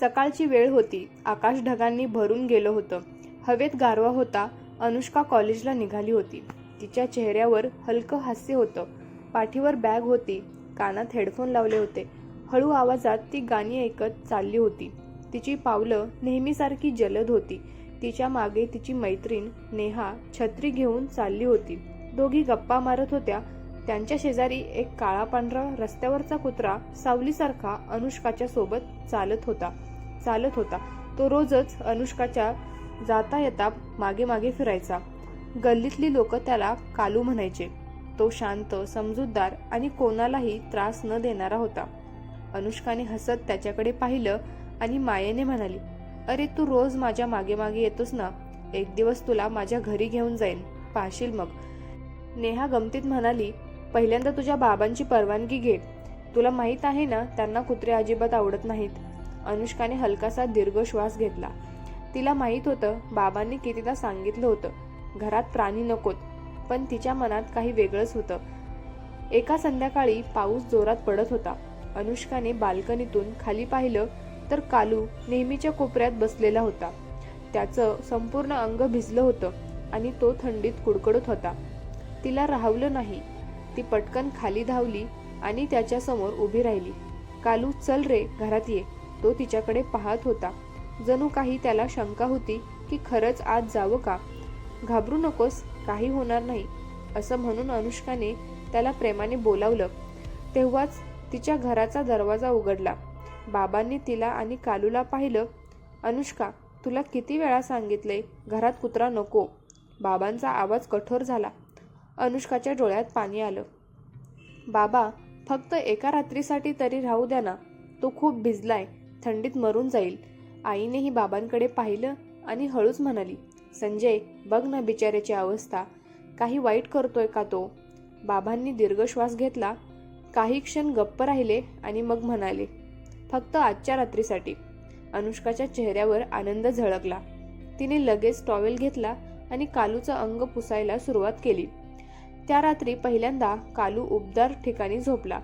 सकाळची वेळ होती. आकाश ढगांनी भरून गेलं होतं. हवेत गारवा होता. अनुष्का कॉलेजला निघाली होती. तिच्या चेहऱ्यावर हलकं हास्य होतं. पाठीवर बॅग होती. कानात हेडफोन लावले होते. हळू आवाजात ती गाणी ऐकत चालली होती. तिची पावलं नेहमीसारखी जलद होती. तिच्यामागे तिची मैत्रीण नेहा छत्री घेऊन चालली होती. दोघी गप्पा मारत होत्या. त्यांच्या शेजारी एक काळा पांढरा रस्त्यावरचा कुत्रा सावलीसारखा अनुष्काच्या सोबत चालत होता. चालत होता. तो रोजच अनुष्काच्या जाता येता मागे मागे फिरायचा. गल्लीतली लोक त्याला कालू म्हणायचे. तो शांत समजूतदार आणि कोणालाही त्रास न देणारा होता. अनुष्काने हसत त्याच्याकडे पाहिलं आणि मायेने म्हणाली अरे तू रोज माझ्या मागे मागे येतोस ना. एक दिवस तुला माझ्या घरी घेऊन जाईन. पाहशील मग. नेहा गमतीत म्हणाली पहिल्यांदा तुझ्या बाबांची परवानगी घे. तुला माहीत आहे ना त्यांना कुत्रे अजिबात आवडत नाहीत. अनुष्काने हलकासा दीर्घ श्वास घेतला. तिला माहीत होतं बाबांनी कितीदा सांगितलं होतं घरात प्राणी नकोत. पण तिच्या मनात काही वेगळंच होतं. एका संध्याकाळी पाऊस जोरात पडत होता. अनुष्काने बाल्कनीतून खाली पाहिलं तर कालू नेहमीच्या कोपऱ्यात बसलेला होता. त्याचं संपूर्ण अंग भिजलं होतं आणि तो थंडीत कुडकडत होता. तिला राहवलं नाही. ती पटकन खाली धावली आणि त्याच्यासमोर उभी राहिली. कालू चल रे घरात ये. तो तिच्याकडे पाहत होता. जणू काही त्याला शंका होती की खरंच आज जावं का? घाबरू नकोस काही होणार नाही असं म्हणून अनुष्काने त्याला प्रेमाने बोलावलं. तेव्हाच तिच्या घराचा दरवाजा उघडला. बाबांनी तिला आणि कालूला पाहिलं अनुष्का तुला किती वेळा सांगितले घरात कुत्रा नको. बाबांचा आवाज कठोर झाला. अनुष्काच्या डोळ्यात पाणी आलं. बाबा फक्त एका रात्रीसाठी तरी राहू द्या ना. तो खूप भिजलाय थंडीत मरून जाईल. आईनेही बाबांकडे पाहिलं आणि हळूच म्हणाली संजय बघ ना बिचाऱ्याची अवस्था. काही वाईट करतोय का तो? बाबांनी दीर्घ श्वास घेतला. काही क्षण गप्प राहिले आणि मग म्हणाले फक्त आजच्या रात्रीसाठी. अनुष्काच्या चेहऱ्यावर आनंद झळकला. तिने लगेच टॉवेल घेतला आणि कालूचं अंग पुसायला सुरुवात केली. त्या रात्री पहिल्यांदा कालू उबदार ठिकाणी झोपला.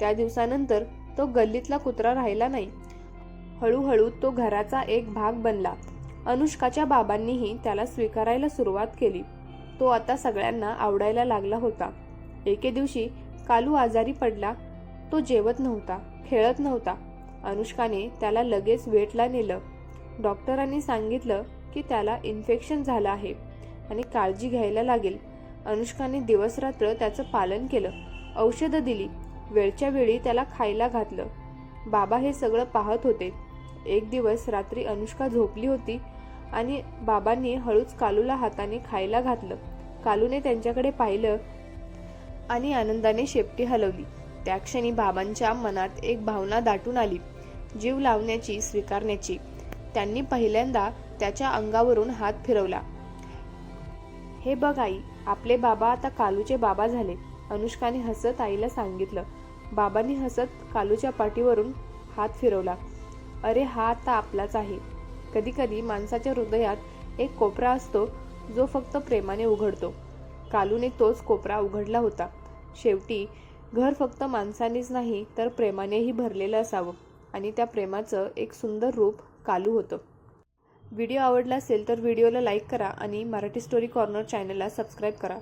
त्या दिवसानंतर तो गल्लीतला कुत्रा राहिला नाही. हळूहळू तो घराचा एक भाग बनला. अनुष्काच्या बाबांनीही त्याला स्वीकारायला सुरुवात केली. तो आता सगळ्यांना आवडायला लागला होता. एके दिवशी कालू आजारी पडला. तो जेवत नव्हता खेळत नव्हता. अनुष्काने त्याला लगेच वेटला नेलं. डॉक्टरांनी सांगितलं की त्याला इन्फेक्शन झालं आहे आणि काळजी घ्यायला लागेल. अनुष्काने दिवसरात्र त्याचं पालन केलं. औषधं दिली. वेळच्या वेळी त्याला खायला घातलं. बाबा हे सगळं पाहत होते. एक दिवस रात्री अनुष्का झोपली होती आणि बाबांनी हळूच कालूला हाताने खायला घातलं. कालूने त्यांच्याकडे पाहिलं आणि आनंदाने शेपटी हलवली. त्या क्षणी बाबांच्या मनात एक भावना दाटून आली. जीव लावण्याची स्वीकारण्याची. त्यांनी पहिल्यांदा त्याच्या अंगावरून हात फिरवला. हे बघ आई आपले बाबा आता कालूचे बाबा झाले. अनुष्काने हसत आईला सांगितलं. बाबांनी हसत कालूच्या पाठीवरून हात फिरवला. अरे हा आता आपलाच आहे. कधी कधी माणसाच्या हृदयात एक कोपरा असतो जो फक्त प्रेमाने उघडतो. कालूने तोच कोपरा उघडला होता. शेवटी घर फक्त माणसानेच नाही तर प्रेमानेही भरलेलं असावं. आणि त्या प्रेमाचं एक सुंदर रूप कालू होतं. व्हिडिओ आवडला असेल तर व्हिडिओला लाईक करा आणि मराठी स्टोरी कॉर्नर चॅनलला सबस्क्राईब करा.